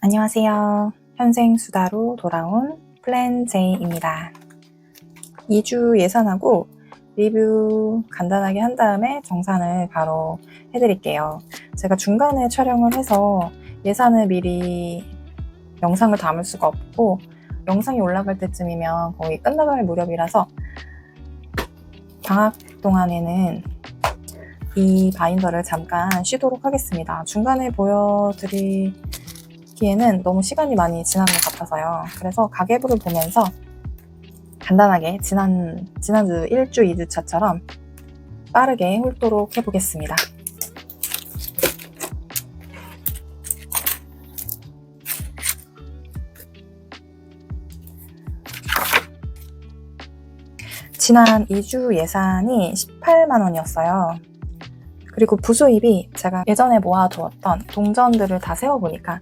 안녕하세요. 현생 수다로 돌아온 플랜 J입니다. 2주 예산하고 리뷰 간단하게 한 다음에 정산을 바로 해드릴게요. 제가 중간에 촬영을 해서 예산을 미리 영상을 담을 수가 없고 영상이 올라갈 때쯤이면 거의 끝나갈 무렵이라서 방학 동안에는 이 바인더를 잠깐 쉬도록 하겠습니다. 중간에 보여드리 기에는 너무 시간이 많이 지난 것 같아서요. 그래서 가계부를 보면서 간단하게 지난, 지난주 1주, 2주 차처럼 빠르게 훑도록 해보겠습니다. 지난 2주 예산이 18만 원이었어요. 그리고 부수입이 제가 예전에 모아두었던 동전들을 다 세어보니까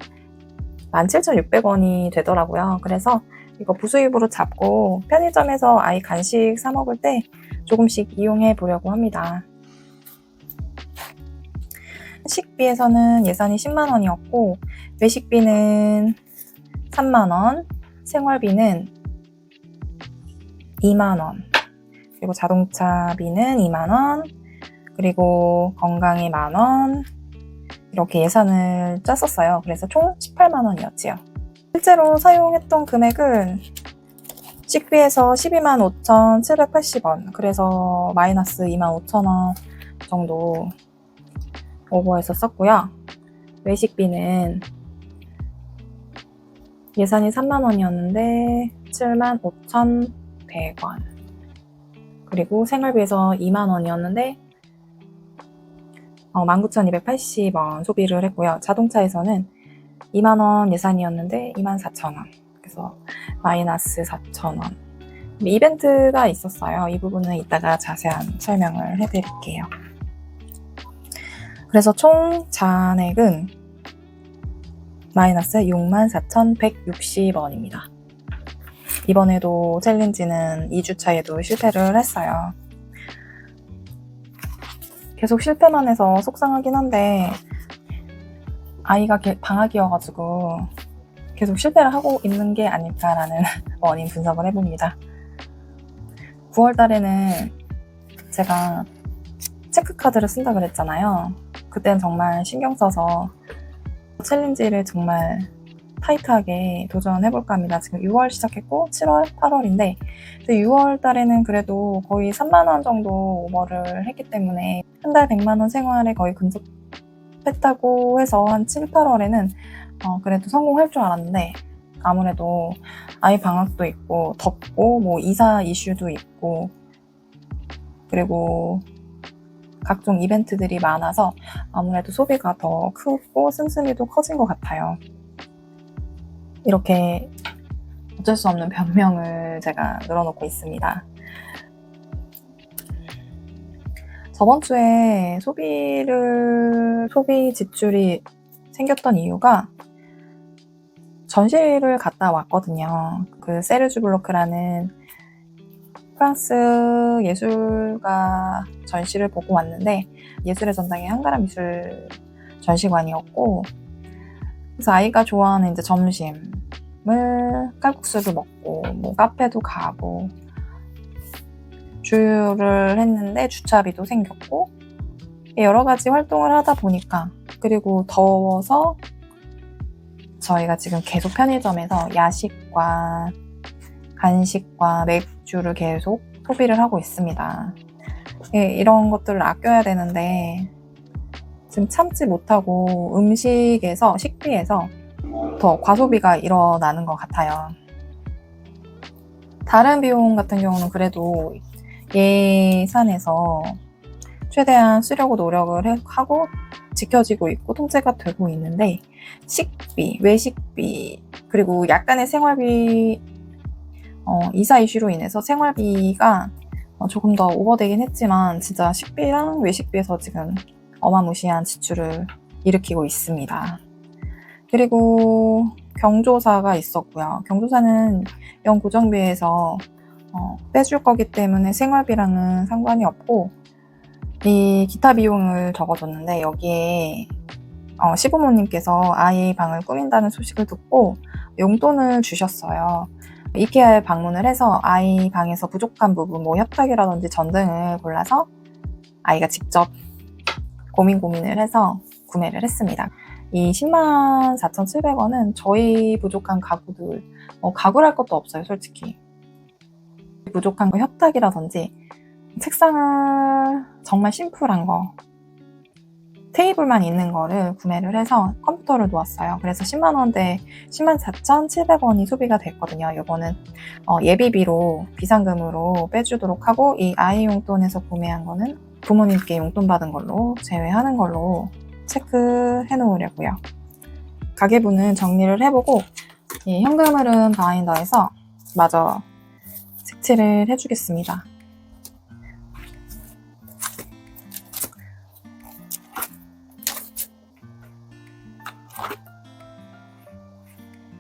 17,600원이 되더라고요. 그래서 이거 부수입으로 잡고 편의점에서 아이 간식 사 먹을 때 조금씩 이용해 보려고 합니다. 식비에서는 예산이 10만 원이었고 외식비는 3만 원, 생활비는 2만 원, 그리고 자동차비는 2만 원, 그리고 건강에 만 원, 이렇게 예산을 짰었어요. 그래서 총 18만 원이었지요. 실제로 사용했던 금액은 식비에서 12만 5,780원, 그래서 마이너스 2만 5천 원 정도 오버해서 썼고요. 외식비는 예산이 3만 원이었는데 7만 5,100원. 그리고 생활비에서 2만 원이었는데 어, 19,280원 소비를 했고요. 자동차에서는 2만 원 예산이었는데 2만 4천 원. 그래서 마이너스 4천 원. 이벤트가 있었어요. 이 부분은 이따가 자세한 설명을 해드릴게요. 그래서 총 잔액은 마이너스 64,160원입니다. 이번에도 챌린지는 2주차에도 실패를 했어요. 계속 실패만 해서 속상하긴 한데 아이가 방학이어가지고 계속 실패를 하고 있는 게 아닐까라는 원인 분석을 해봅니다. 9월 달에는 제가 체크카드를 쓴다 그랬잖아요. 그때는 정말 신경 써서 챌린지를 정말 타이트하게 도전해볼까 합니다. 지금 6월 시작했고 7월, 8월인데 6월 달에는 그래도 거의 3만 원 정도 오버를 했기 때문에 한 달 100만 원 생활에 거의 근접했다고 해서 한 7, 8월에는 어, 그래도 성공할 줄 알았는데 아무래도 아이 방학도 있고 덥고 뭐 이사 이슈도 있고 그리고 각종 이벤트들이 많아서 아무래도 소비가 더 크고 씀씀이도 커진 것 같아요. 이렇게 어쩔 수 없는 변명을 제가 늘어놓고 있습니다. 저번 주에 소비를, 소비 지출이 생겼던 이유가 전시를 갔다 왔거든요. 그 세르주 블로크라는 프랑스 예술가 전시를 보고 왔는데 예술의 전당의 한가라 미술 전시관이었고 그래서 아이가 좋아하는 이제 점심을 칼국수를 먹고 뭐 카페도 가고 주유를 했는데 주차비도 생겼고 여러 가지 활동을 하다 보니까 그리고 더워서 저희가 지금 계속 편의점에서 야식과 간식과 맥주를 계속 소비를 하고 있습니다. 예, 이런 것들을 아껴야 되는데 지금 참지 못하고 음식에서 식비에서 더 과소비가 일어나는 것 같아요. 다른 비용 같은 경우는 그래도 예산에서 최대한 쓰려고 노력을 하고 지켜지고 있고 통제가 되고 있는데 식비, 외식비, 그리고 약간의 생활비, 어, 이사 이슈로 인해서 생활비가 어, 조금 더 오버되긴 했지만 진짜 식비랑 외식비에서 지금 어마무시한 지출을 일으키고 있습니다. 그리고 경조사가 있었고요. 경조사는 연 고정비에서 어, 빼줄 거기 때문에 생활비랑은 상관이 없고 이 기타 비용을 적어줬는데 여기에 어, 시부모님께서 아이 방을 꾸민다는 소식을 듣고 용돈을 주셨어요. 이케아에 방문을 해서 아이 방에서 부족한 부분, 뭐 협탁이라든지 전등을 골라서 아이가 직접 고민 고민을 해서 구매를 했습니다. 이 10만 4,700원은 저희 부족한 가구들, 뭐 가구랄 것도 없어요, 솔직히. 부족한 거 협탁이라든지 책상을 정말 심플한 거 테이블만 있는 거를 구매를 해서 컴퓨터를 놓았어요. 그래서 10만 원대 10만 4,700원이 소비가 됐거든요. 이거는 어, 예비비로 비상금으로 빼주도록 하고 이 아이 용돈에서 구매한 거는 부모님께 용돈 받은 걸로 제외하는 걸로 체크해 놓으려고요. 가계부는 정리를 해보고 이 현금 흐름 바인더에서 마저 색칠을 해주겠습니다.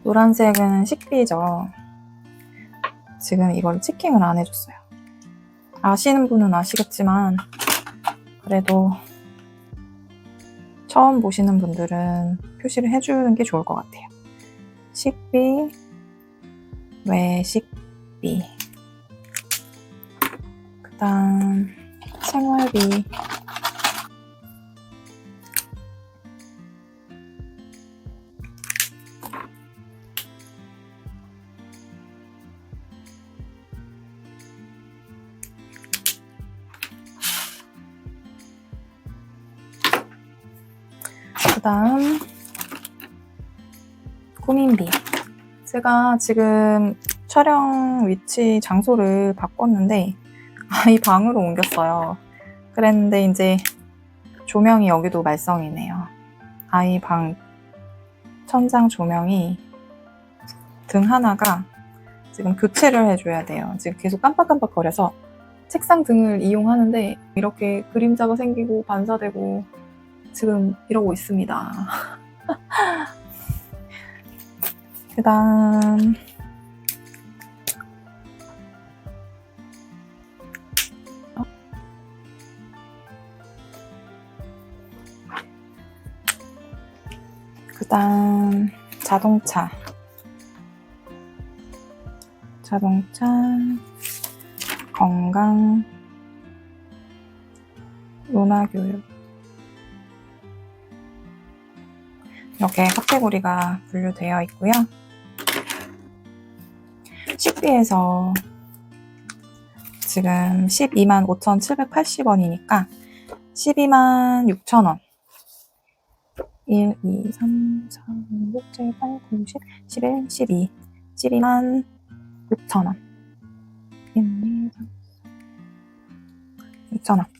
노란색은 식비죠. 지금 이걸 체킹을 안 해줬어요. 아시는 분은 아시겠지만 그래도 처음 보시는 분들은 표시를 해주는 게 좋을 것 같아요. 식비, 외식비, 그 다음 생활비, 다음. 꾸민비. 제가 지금 촬영 위치 장소를 바꿨는데 아이 방으로 옮겼어요. 그랬는데 이제 조명이 여기도 말썽이네요. 아이 방 천장 조명이 등 하나가 지금 교체를 해줘야 돼요. 지금 계속 깜빡깜빡거려서 책상 등을 이용하는데 이렇게 그림자가 생기고 반사되고 지금 이러고 있습니다. 그 다음, 그 다음, 자동차. 자동차, 건강, 문화교육. 이렇게 카테고리가 분류되어 있고요. 식비에서 지금 12만 5,780원이니까 12만 6천원 1, 2, 3, 4, 5, 6, 7, 8, 9, 10, 11, 12 12만 6천원 1, 2, 3, 6천원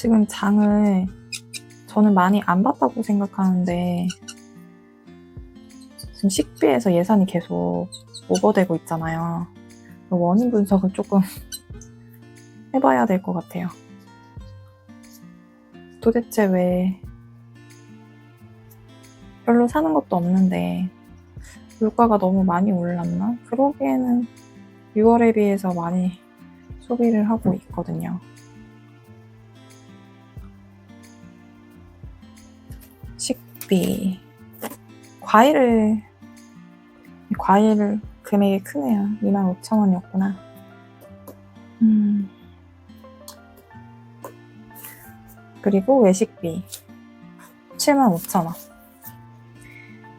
지금 장을 저는 많이 안 봤다고 생각하는데 지금 식비에서 예산이 계속 오버되고 있잖아요. 원인 분석을 조금 해봐야 될 것 같아요. 도대체 왜 별로 사는 것도 없는데 물가가 너무 많이 올랐나? 그러기에는 6월에 비해서 많이 소비를 하고 있거든요. 식비 과일을 과일 금액이 크네요. 25,000원이었구나. 음. 그리고 외식비 75,000원.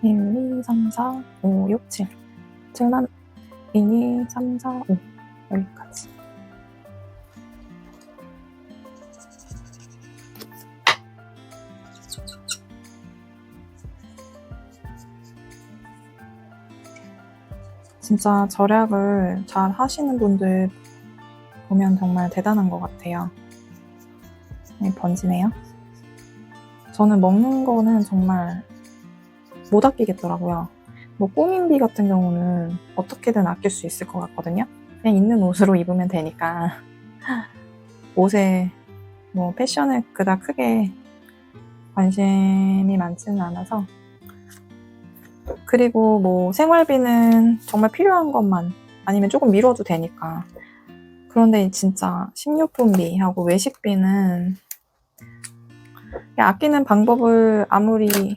1, 2, 3, 4, 5, 6, 7 7만 1, 2, 3, 4, 5 여기까지 진짜 절약을 잘 하시는 분들 보면 정말 대단한 것 같아요. 네, 번지네요. 저는 먹는 거는 정말 못 아끼겠더라고요. 뭐 꾸민비 같은 경우는 어떻게든 아낄 수 있을 것 같거든요. 그냥 있는 옷으로 입으면 되니까 옷에 뭐 패션을 그닥 크게 관심이 많지는 않아서 그리고 뭐 생활비는 정말 필요한 것만 아니면 조금 미뤄도 되니까. 그런데 진짜 식료품비하고 외식비는 아끼는 방법을 아무리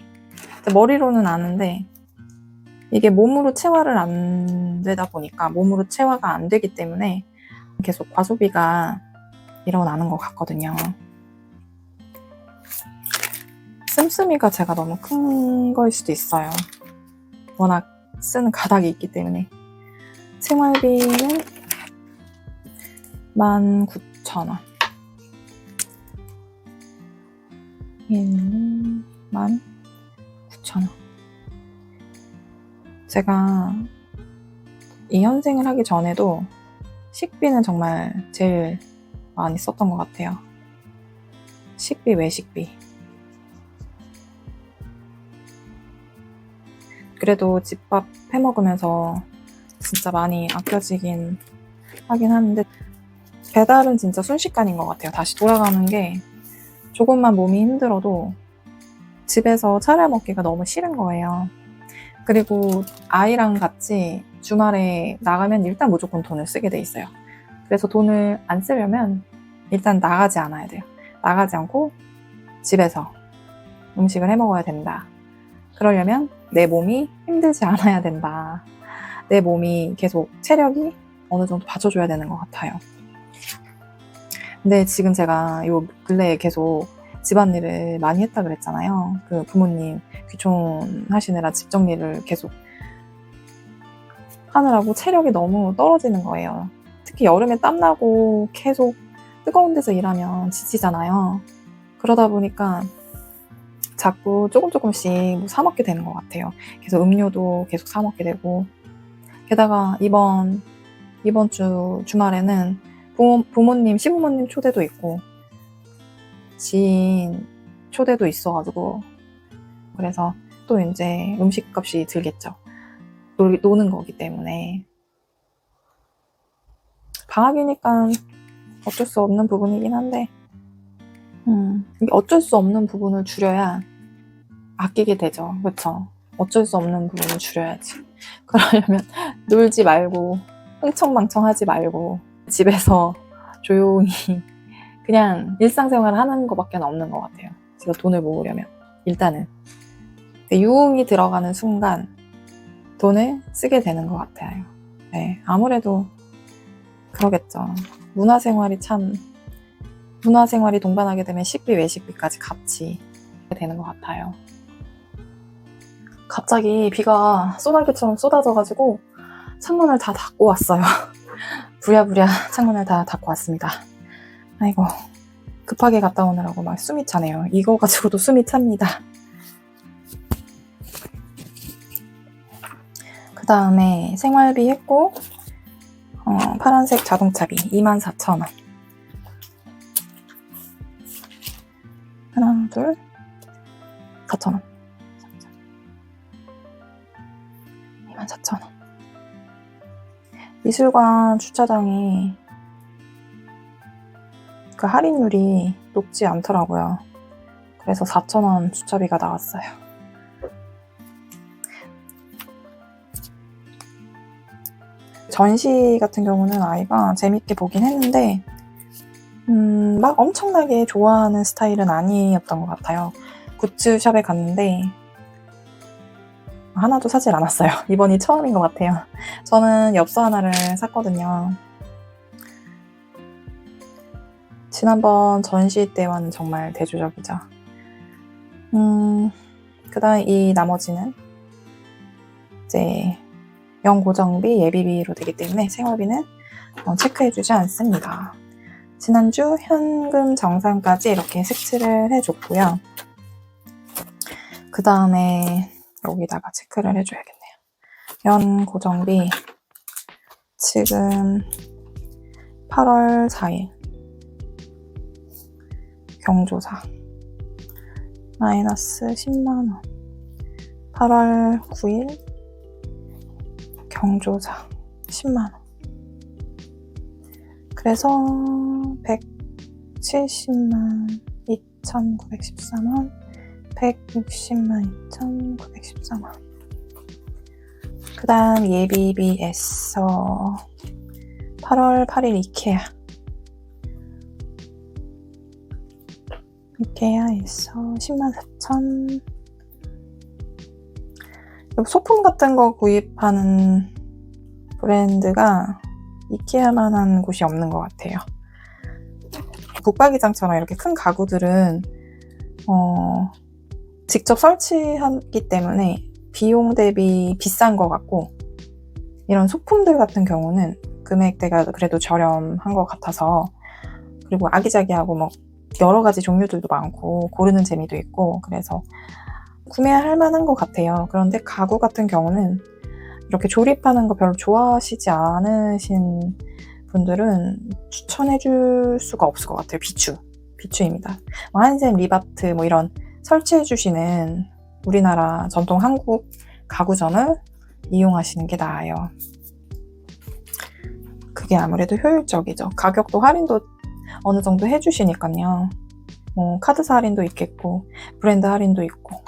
머리로는 아는데 이게 몸으로 체화를 안 되다 보니까 몸으로 체화가 안 되기 때문에 계속 과소비가 일어나는 것 같거든요. 씀씀이가 제가 너무 큰 거일 수도 있어요. 워낙 쓰는 가닥이 있기 때문에. 생활비는 19,000원. 얘는 19,000원. 제가 이 현생을 하기 전에도 식비는 정말 제일 많이 썼던 것 같아요. 식비, 외식비. 그래도 집밥 해 먹으면서 진짜 많이 아껴지긴 하긴 하는데 배달은 진짜 순식간인 것 같아요. 다시 돌아가는 게 조금만 몸이 힘들어도 집에서 차려 먹기가 너무 싫은 거예요. 그리고 아이랑 같이 주말에 나가면 일단 무조건 돈을 쓰게 돼 있어요. 그래서 돈을 안 쓰려면 일단 나가지 않아야 돼요. 나가지 않고 집에서 음식을 해 먹어야 된다. 그러려면 내 몸이 힘들지 않아야 된다. 내 몸이 계속 체력이 어느 정도 받쳐줘야 되는 것 같아요. 근데 지금 제가 요 근래에 계속 집안일을 많이 했다 그랬잖아요. 그 부모님 귀촌하시느라 집 정리를 계속 하느라고 체력이 너무 떨어지는 거예요. 특히 여름에 땀나고 계속 뜨거운 데서 일하면 지치잖아요. 그러다 보니까 자꾸 조금 조금씩 뭐 사먹게 되는 것 같아요. 그래서 음료도 계속 사먹게 되고 게다가 이번 이번 주 주말에는 부모, 부모님 시부모님 초대도 있고 지인 초대도 있어가지고 그래서 또 이제 음식값이 들겠죠. 노, 노는 거기 때문에 방학이니까 어쩔 수 없는 부분이긴 한데 음, 어쩔 수 없는 부분을 줄여야 아끼게 되죠. 그렇죠? 어쩔 수 없는 부분을 줄여야지. 그러려면 놀지 말고 흥청망청하지 말고 집에서 조용히 그냥 일상생활을 하는 것밖에 없는 것 같아요. 제가 돈을 모으려면 일단은 유흥이 들어가는 순간 돈을 쓰게 되는 것 같아요. 네, 아무래도 그러겠죠. 문화생활이 참 문화생활이 동반하게 되면 식비, 외식비까지 같이 되는 것 같아요. 갑자기 비가 쏟아기처럼 쏟아져가지고 창문을 다 닫고 왔어요. 부랴부랴 창문을 다 닫고 왔습니다. 아이고 급하게 갔다 오느라고 막 숨이 차네요. 이거 가지고도 숨이 찹니다. 그 다음에 생활비 했고 어, 파란색 자동차비 24,000원 하나 둘 4,000원 24,000원 미술관 주차장이 그 할인율이 높지 않더라고요. 그래서 4,000원 주차비가 나왔어요. 전시 같은 경우는 아이가 재밌게 보긴 했는데, 음, 막 엄청나게 좋아하는 스타일은 아니었던 것 같아요. 굿즈샵에 갔는데, 하나도 사질 않았어요. 이번이 처음인 것 같아요. 저는 엽서 하나를 샀거든요. 지난번 전시 때와는 정말 대조적이죠. 음, 그 다음 이 나머지는 이제 영고정비, 예비비로 되기 때문에 생활비는 어, 체크해주지 않습니다. 지난주 현금 정산까지 이렇게 색칠을 해줬고요. 그 다음에 여기다가 체크를 해줘야겠네요. 연 고정비 지금 8월 4일 경조사 마이너스 10만원 8월 9일 경조사 10만원 그래서 170만 2,913원 160만 2,913원. 그 다음 예비비에서 8월 8일 이케아. 이케아에서 104,000 소품 같은 거 구입하는 브랜드가 이케아만한 곳이 없는 것 같아요. 북박이장처럼 이렇게 큰 가구들은 어, 직접 설치하기 때문에 비용 대비 비싼 것 같고 이런 소품들 같은 경우는 금액대가 그래도 저렴한 것 같아서 그리고 아기자기하고 뭐 여러 가지 종류들도 많고 고르는 재미도 있고 그래서 구매할 만한 것 같아요. 그런데 가구 같은 경우는 이렇게 조립하는 거 별로 좋아하시지 않으신 분들은 추천해 줄 수가 없을 것 같아요. 비추. 비추입니다. 뭐 한샘, 리바트 뭐 이런 설치해 주시는 우리나라 전통 한국 가구점을 이용하시는 게 나아요. 그게 아무래도 효율적이죠. 가격도 할인도 어느 정도 해주시니까요. 뭐 카드사 할인도 있겠고 브랜드 할인도 있고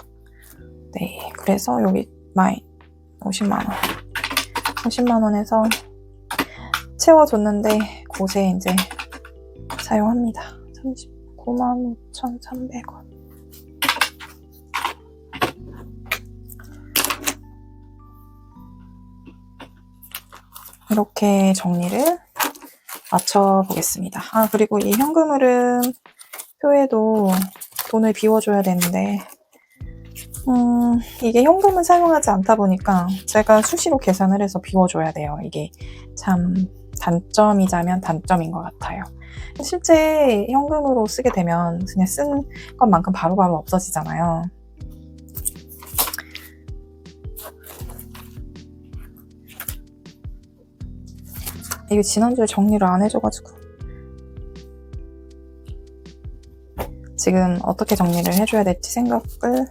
네 그래서 여기 마이 50만원 50만원에서 채워줬는데 곳에 이제 사용합니다 39만 5,300원 이렇게 정리를 맞춰보겠습니다. 아, 그리고 이 현금 흐름 표에도 돈을 비워줘야 되는데, 음, 이게 현금을 사용하지 않다 보니까 제가 수시로 계산을 해서 비워줘야 돼요. 이게 참 단점이자면 단점인 것 같아요. 실제 현금으로 쓰게 되면 그냥 쓴 것만큼 바로 바로 없어지잖아요. 이게 지난주에 정리를 안 해줘가지고 지금 어떻게 정리를 해줘야 될지 생각을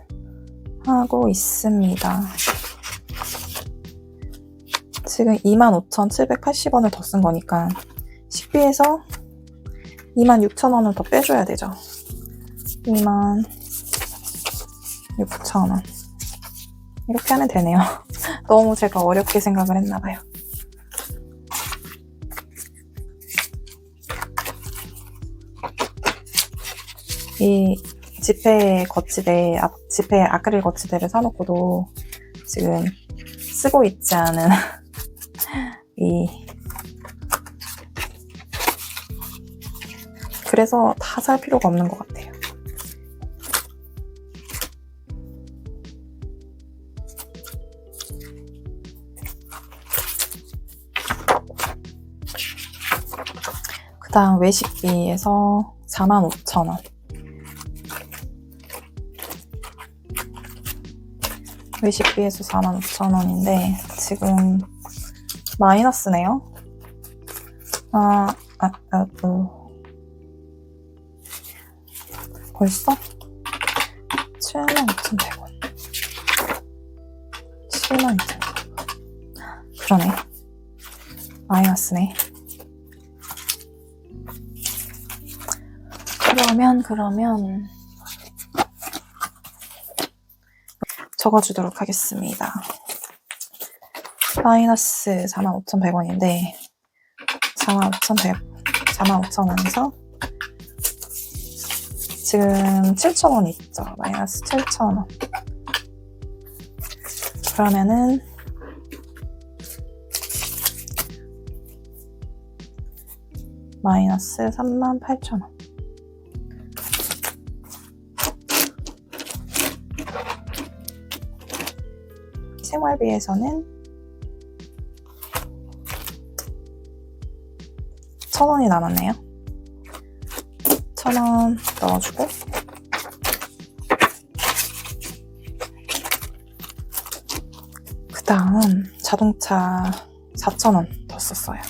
하고 있습니다. 지금 25,780원을 더 쓴 거니까 식비에서 26,000원을 더 빼줘야 되죠. 26,000원 이렇게 하면 되네요. 너무 제가 어렵게 생각을 했나봐요. 이 지폐 거치대, 아, 지폐 아크릴 거치대를 사놓고도 지금 쓰고 있지 않은 이 그래서 다 살 필요가 없는 것 같아요. 그 다음 외식비에서 45,000원. 외식비에서 45,000원인데 지금 마이너스네요. 아, 아, 아, 어. 벌써? 75,100원. 72,000원. 그러네. 마이너스네. 그러면, 그러면, 적어주도록 하겠습니다. 마이너스 45,100원인데 45,100, 45,000원에서 지금 7,000원 있죠. 마이너스 7,000원. 그러면은 마이너스 38,000원. 생활비에서는 천 원이 남았네요. 천 원 넣어주고 그 다음 자동차 4천 원 더 썼어요.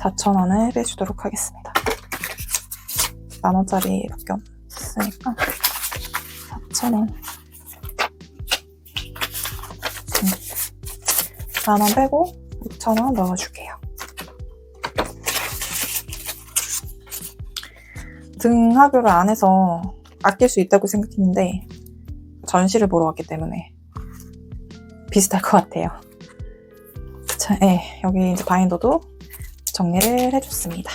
4천 원을 빼주도록 하겠습니다. 만 원짜리밖에 없으니까 4천 원. 만 원 빼고 6천 원 넣어줄게 등하교를 안 해서 아낄 수 있다고 생각했는데 전시를 보러 왔기 때문에 비슷할 것 같아요. 자, 예, 여기 이제 바인더도 정리를 해줬습니다.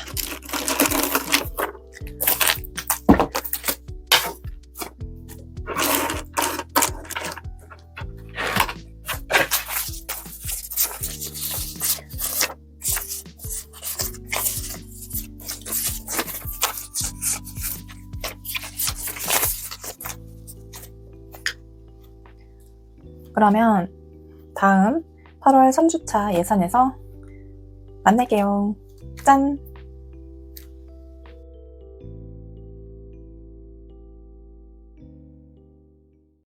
그러면 다음 8월 3주차 예산에서 만날게요. 짠!